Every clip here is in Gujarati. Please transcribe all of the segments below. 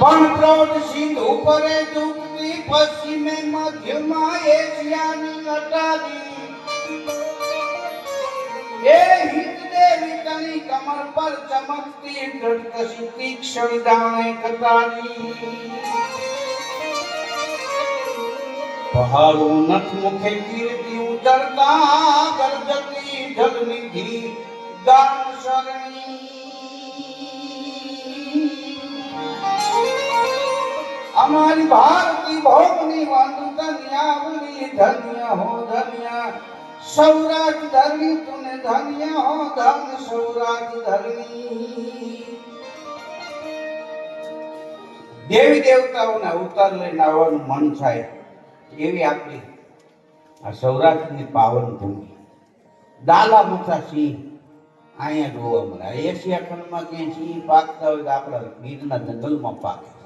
પણ સિંધુ પરે ડૂબતી પશ્ચિમે મધ્યમાં એશિયાની અટારી એ હિત દેવી કમર પર ચમકતી ડટકસી તીક્ષણ નથ મુખે કીર્તિ ઉતરતા, ગરજતી ઢલનિધિ ગામ શરણી. અમારી ભારતી ભોગની વાંધુ ધન્યાવલી ધન્ય હો ધન્ય. સૌરાજ ધરણી તુને ધન્ય હો ધન સૌરાજ ધરણી દેવી દેવતાઓના અવતાર લઈને આવવાનું મન થાય. એવી આપણી આ સૌરાષ્ટ્રની પાવન ભૂમિ. દાલા મુખા સિંહ અહીંયા જોવા મળે. એશિયા ખંડમાં ક્યાંય સિંહ પાકતા હોય તો આપણા ગીરના જંગલમાં પાકે.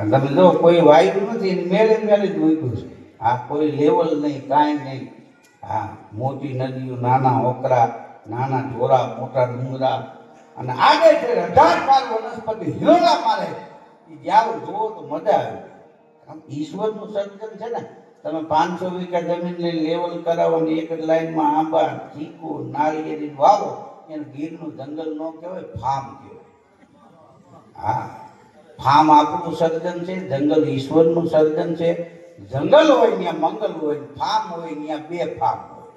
તમે જો કોઈ વાયુ નથી મેળે મેળે જ ઉગ્યું છે. આ કોઈ લેવલ નહીં, કાંઈ નહીં. હા મોટી નદીઓ, નાના ઓકરા, નાના ઢોરા, મોટા ડુંગરા. અને આગળ છે હજાર પાર વનસ્પતિ હિલોડા મારે. એ જ્યારે જુઓ તો મજા આવે. આમ ઈશ્વરનું સર્જન છે ને, તમે પાંચસો વીઘા જમીનને લેવલ કરાવો ને એક જ લાઈનમાં આંબા, ચીકુ, નાળિયેરી વાવો, એને ગીરનું જંગલ ન કહેવાય, ફાર્મ કહેવાય. હા. ફાર્મ આપણું સર્જન છે, જંગલ ઈશ્વરનું સર્જન છે. જંગલ હોય, ત્યાં મંગલ હોય ફાર્મ હોય, ત્યાં બે ફાર્મ હોય.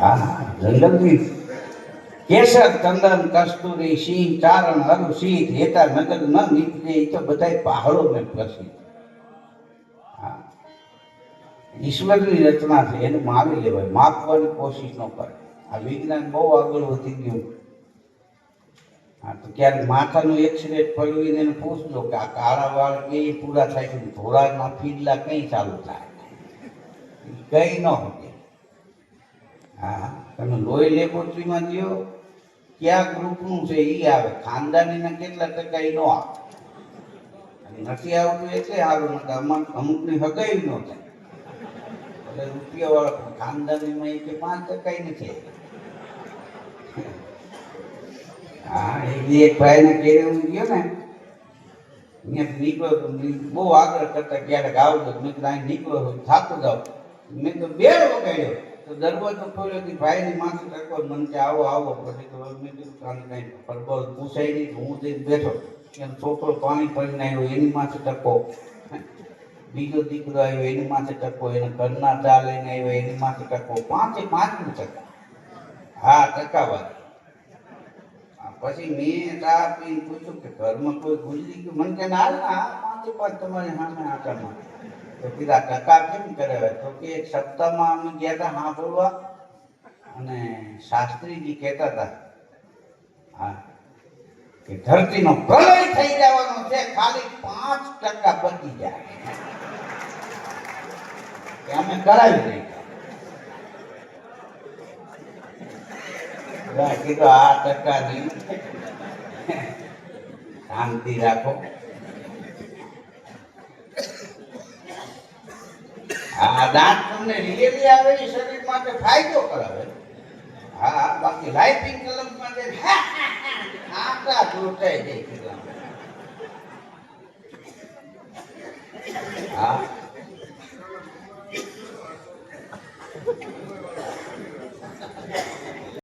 હા જંગલની કેસર, ચંદન, કસ્તુરી, સિંહ, ચારણ અરુ સિંહ હેતા નગર, ન નીકળે એ તો બધાય પહાડો મેં પ્રસિદ્ધ. ઈશ્વરની રચના છે, એને માવી લેવાય, માપવાની કોશિશ ન કરે. આ વિજ્ઞાન બહુ આગળ વધી ગયું. હા, તો ક્યારેક માથાનું એક્સિડેન્ટ પડ્યું એને પૂછજો કે આ કાળા વાળ કઈ પૂરા થાય છે, ધોળાના ફીડલા કઈ ચાલુ થાય કઈ ન હોય હા, તમે લોહી લેબોરેટરીમાં ગયો કયા ગ્રુપનું છે એ આવે. ખાનદાનીના કેટલા ટકા એ ન આવે. નથી આવતું એટલે સારું નથી અમુક અમુકની હગાઈ ન થાય. એટલે રૂપિયાવાળા ખાનદાનીમાં એ કે પાંચ ટકા નથી હા, એ બી એક ભાઈને ઘેરે હું ગયો ને, અહીંયા નીકળ્યો તો બહુ આગ્રહ કરતા ક્યારેક આવજો મેં કીધું અહીં નીકળ્યો હોય થાતો મેં તો બે વગાડ્યો. તો દરવાજો ખોલ્યો કે ભાઈની માથે ટકો મને કે, આવો આવો. પછી તો મેં કીધું કાંઈ કાંઈ પરબોલ પૂછાય નહીં હું જઈને બેઠો. છોકરો પાણી પડીને આવ્યો, એની માથે ટકો બીજો દીકરો આવ્યો, એની માથે ટકો એને ઘરના ચા લઈને આવ્યો, એની માથે ટકો પાંચે પાંચનું ટકા હા, ટકાવારી. પછી મેં ચા પૂછ્યું કે ઘરમાં કોઈ ગુજરી ગયું? મને કે ના ના, આ પાંચે તમારી સામે આટામાં. તો કીધા ટકા કેમ કરાવે તો કે એક સપ્તાહમાં અમે ગયા હતા સાંભળવા અને શાસ્ત્રીજી કહેતા હતા હા, કે ધરતીનો પ્રલય થઈ જવાનો છે, ખાલી પાંચ ટકા બચી જાય. અમે કરાવી દઈએ મેં કીધું આ ટકા નહીં શાંતિ રાખો. આ દાંત તમને રિયલી આવે, એ શરીર માટે ફાયદો કરાવે. હા, બાકી લાઈફ કલમ માટે આટલા જોટાઈ જાય હા.